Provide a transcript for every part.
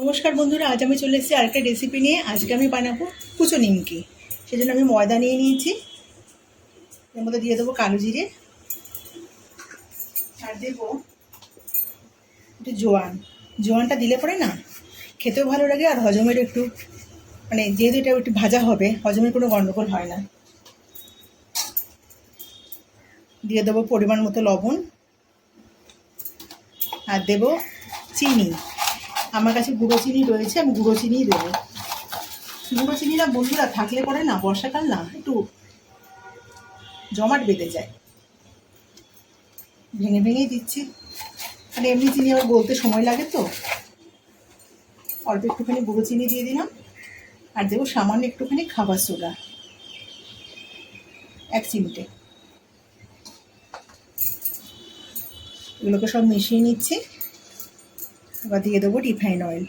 নমস্কার বন্ধুরা, আজ আমি চলে এসেছি আরেকটা রেসিপি নিয়ে। আজকে আমি বানাবো কুচো নিমকি। সেজন্য আমি ময়দা নিয়ে নিয়েছি। এর মধ্যে দিয়ে দেবো কালো জিরে। আর দেবো একটু জোয়ান। জোয়ানটা দিলে পরে না খেতেও ভালো লাগে আর হজমের একটু মানে যেহেতু এটা একটু ভাজা হবে, হজমের কোনো গণ্ডগোল হয় না। দিয়ে দেবো পরিমাণ মতো লবণ। আর দেবো চিনি। আমার কাছে গুঁড়ো চিনি রয়েছে, আমি গুঁড়ো চিনিই দেবো। গুঁড়ো চিনিটা বন্ধুরা থাকলে পরে না, বর্ষাকাল না, একটু জমাট বেঁধে যায়। ভেঙে ভেঙেই দিচ্ছি। আর এমনি চিনি আবার বলতে সময় লাগে তো। অল্প একটুখানি গুঁড়ো চিনি দিয়ে দিলাম। আর দেবো সামান্য একটুখানি খাবার সোডা। এক চিমটে। এগুলোকে সব মিশিয়ে নিচ্ছি। এবার দিয়ে দেবো রিফাইন অয়েল।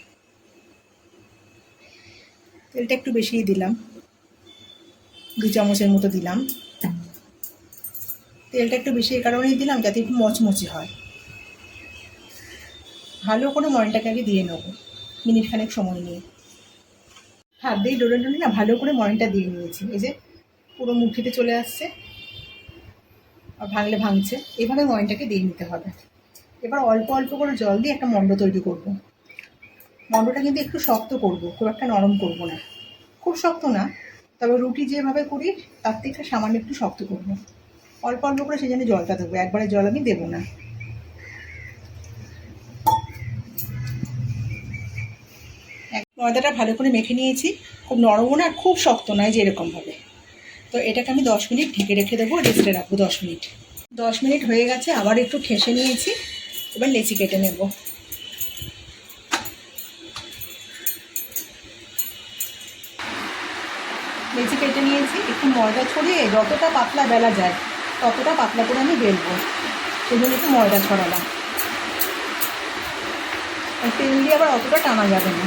তেলটা একটু বেশিই দিলাম। দু চামচের মতো দিলাম। তেলটা একটু বেশি এই কারণেই দিলাম যাতে একটু মচমচে হয়। ভালো করে ময়নটাকে আগে দিয়ে নেব। মিনিট খানেক সময় নিয়ে। হাত দিয়ে ডোলে ডোলে না ভালো করে ময়নটা দিয়ে নিয়েছি। এই যে পুরো মুঠিতে চলে আসছে। আর ভাঙলে ভাঙছে। এভাবে ময়নটাকে দিয়ে নিতে হবে। এবার অল্প অল্প করে জল দিয়ে একটা মণ্ড তৈরি করব। মণ্ডটা কিন্তু একটু শক্ত করব, খুব একটা নরম করব না। খুব শক্ত না, তবে রুটি যেভাবে করি, তার থেকে সামান্য একটু শক্ত করব। অল্প অল্প করে সেজন্য জলটা দেবো, একবারে জল আমি দেবো না। ময়দাটা ভালো করে মেখে নিয়েছি, খুব নরমও না, খুব শক্ত নয় যে এরকমভাবে তো এটাকে আমি দশ মিনিট ঢেকে রেখে দেবো, রেস্টে রাখব দশ মিনিট। দশ মিনিট হয়ে গেছে, আবার একটু ঠেসে নিয়েছি। এবার লেচি কেটে নেব। লেচি কেটে নিয়েছি, একটু ময়দা ছড়িয়ে যতটা পাতলা বেলা যায়, ততটা পাতলা করে আমি বেলবো। সেই জন্য একটু ময়দা ছড়ালাম। আর তেল দিয়ে আবার অতটা টানা যাবে না।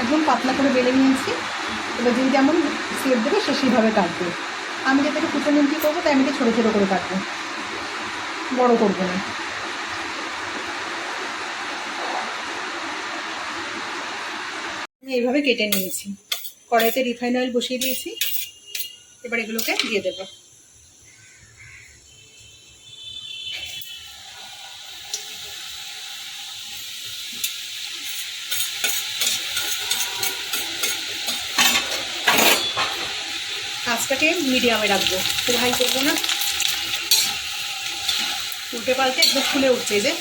একদম পাতলা করে বেলে নিয়েছি। এবার যে যেমন সেপ দেবে সে সেইভাবে কাটবে। আমি একটু কুচো নিমকি করব, তাই আমি ছোটো ছোটো করে কাটবো। বড়ো করব না। এইভাবে কেটে নিয়েছি। কড়াইতে রিফাইন অয়েল বসিয়ে দিয়েছি। এবার এগুলোকে দিয়ে দেবো। আঁচটাকে মিডিয়ামে রাখব। খুব হাই করব না। উল্টে পাল্টে একদম ফুলে উঠছে যে।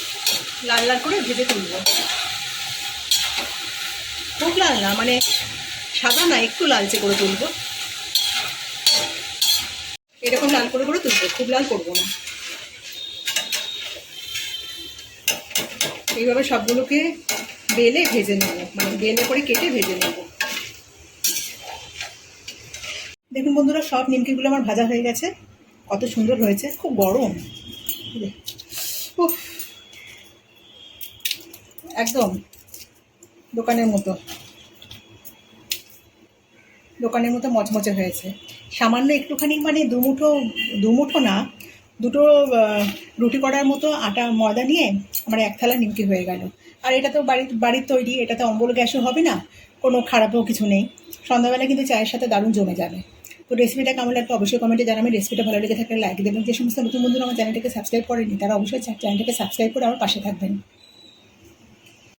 লাল লাল করে ভেজে তুলবো। খুব লাল না মানে সাদা না, একটু লালচে করে তুলবো। এরকম লাল করে করে তুলবো, খুব লাল করব না। এইভাবে সবগুলোকে বেলে ভেজে নেব মানে বেলে করে কেটে ভেজে নেব। দেখুন বন্ধুরা, সব নিমকিগুলো আমার ভাজা হয়ে গেছে। কত সুন্দর হয়েছে, খুব গরম। একদম দোকানের মতো। দোকানের মতো মচমচে হয়েছে। সামান্য একটুখানি মানে দুমুঠো দুমুঠো না, দুটো রুটি করার মতো আটা, ময়দা নিয়ে আমার এক থালা নিমকি হয়ে গেল। আর এটা তো বাড়ির বাড়ির তৈরি, এটাতে অম্বল গ্যাসও হবে না, কোনো খারাপও কিছু নেই। সন্ধ্যাবেলা কিন্তু চায়ের সাথে দারুণ জমে যাবে। তো রেসিপিটা কেমন লাগবে অবশ্যই কমেন্টে জানাবেন। রেসিপিটা ভালো লেগে থাকলে লাইক দেবেন। যে সমস্ত নতুন বন্ধুরা আমার চ্যানেলটাকে সাবস্ক্রাইব করেনি, তারা অবশ্যই চ্যানেলটাকে সাবস্ক্রাইব করে আমার পাশে থাকবেন।